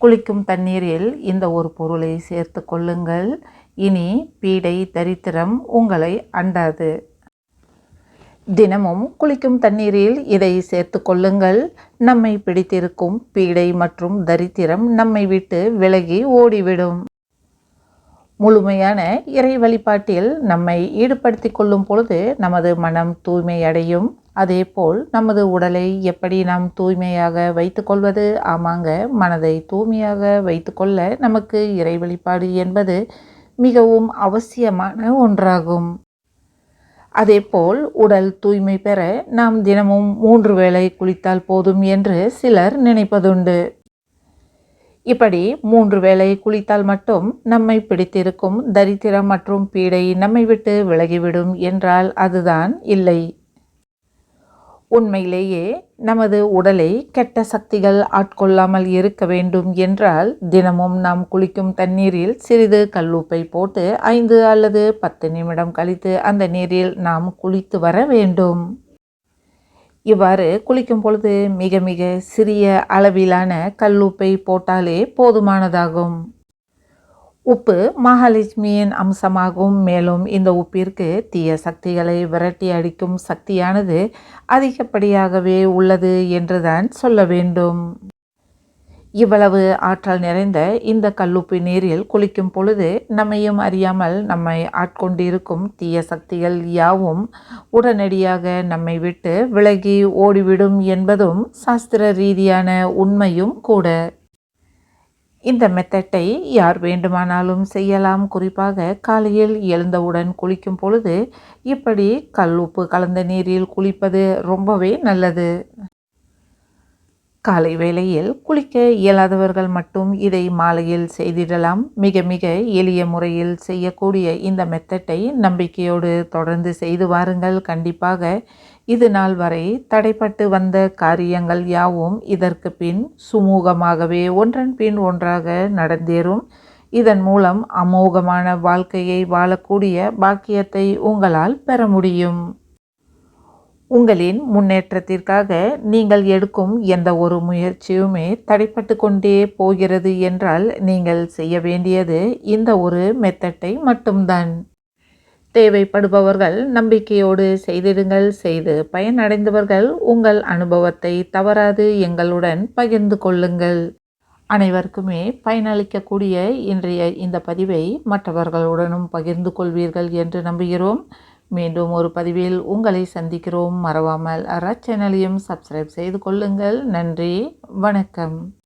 குளிக்கும் தண்ணீரில் இந்த ஒரு பொருளை சேர்த்து கொள்ளுங்கள். இனி பீடை தரித்திரம் உங்களை அண்டாது. தினமும் குளிக்கும் தண்ணீரில் இதை சேர்த்து கொள்ளுங்கள். நம்மை பிடித்திருக்கும் பீடை மற்றும் தரித்திரம் நம்மை விட்டு விலகி ஓடிவிடும். முழுமையான இறை வழிபாட்டில் நம்மை ஈடுபடுத்தி கொள்ளும் பொழுது நமது மனம் தூய்மை அடையும் அதேபோல் நமது உடலை எப்படி நாம் தூய்மையாக வைத்துக்கொள்வது ஆமாங்க மனதை தூய்மையாக வைத்துக்கொள்ள நமக்கு இறை வழிபாடு என்பது மிகவும் அவசியமான ஒன்றாகும். அதேபோல் உடல் தூய்மை பெற நாம் தினமும் மூன்று வேளை குளித்தால் போதும் என்று சிலர் நினைப்பதுண்டு. இப்படி மூன்று வேளை குளித்தால் மட்டும் நம்மை பிடித்திருக்கும் தரித்திரம் மற்றும் பீடை நம்மை விட்டு விலகிவிடும் என்றால் அதுதான் இல்லை. உண்மையிலேயே நமது உடலை கெட்ட சக்திகள் ஆட்கொள்ளாமல் இருக்க வேண்டும் என்றால் தினமும் நாம் குளிக்கும் தண்ணீரில் சிறிது கல்லுப்பை போட்டு ஐந்து அல்லது பத்து நிமிடம் கழித்து அந்த நீரில் நாம் குளித்து வர வேண்டும். இவ்வாறு குளிக்கும் பொழுது மிக மிக சிறிய அளவிலான கல்லுப்பை போட்டாலே போதுமானதாகும். உப்பு மகாலட்சுமியின் அம்சமாகும். மேலும் இந்த உப்பிற்கு தீய சக்திகளை விரட்டி அடிக்கும் சக்தியானது அதிகப்படியாகவே உள்ளது என்றுதான் சொல்ல வேண்டும். இவ்வளவு ஆற்றல் நிறைந்த இந்த கல்லுப்பு நீரில் குளிக்கும் பொழுது நம்மையும் அறியாமல் நம்மை ஆட்கொண்டிருக்கும் தீய சக்திகள் யாவும் உடனடியாக நம்மை விட்டு விலகி ஓடிவிடும் என்பதும் சாஸ்திர ரீதியான உண்மையும் கூட. இந்த மெத்தட்டை யார் வேண்டுமானாலும் செய்யலாம். குறிப்பாக காலையில் எழுந்தவுடன் குளிக்கும் பொழுது இப்படி கல் உப்பு கலந்த நீரில் குளிப்பது ரொம்பவே நல்லது. காலை வேளையில் குளிக்க இயலாதவர்கள் மட்டும் இதை மாலையில் செய்திடலாம். மிக மிக எளிய முறையில் செய்யக்கூடிய இந்த மெத்தட்டை நம்பிக்கையோடு தொடர்ந்து செய்து வாருங்கள். கண்டிப்பாக இது நாள் வரை தடைப்பட்டு வந்த காரியங்கள் யாவும் இதற்கு பின் சுமூகமாகவே ஒன்றன் பின் ஒன்றாக நடந்தேறும். இதன் மூலம் அமோகமான வாழ்க்கையை வாழக்கூடிய பாக்கியத்தை உங்களால் பெற முடியும். உங்களின் முன்னேற்றத்திற்காக நீங்கள் எடுக்கும் எந்த ஒரு முயற்சியுமே தடைப்பட்டு கொண்டே போகிறது என்றால் நீங்கள் செய்ய வேண்டியது இந்த ஒரு மெத்தட்டை மட்டும்தான். தேவைப்படுபவர்கள் நம்பிக்கையோடு செய்திடுங்கள் செய்து பயனடைந்தவர்கள் உங்கள் அனுபவத்தை தவறாது எங்களுடன் பகிர்ந்து கொள்ளுங்கள். அனைவருக்குமே பயனளிக்கக்கூடிய இன்றைய இந்த பதிவை மற்றவர்களுடனும் பகிர்ந்து கொள்வீர்கள் என்று நம்புகிறோம். மீண்டும் ஒரு பதிவில் உங்களை சந்திக்கிறோம். மறவாமல் அற சேனலையும் சப்ஸ்கிரைப் செய்து கொள்ளுங்கள். நன்றி. வணக்கம்.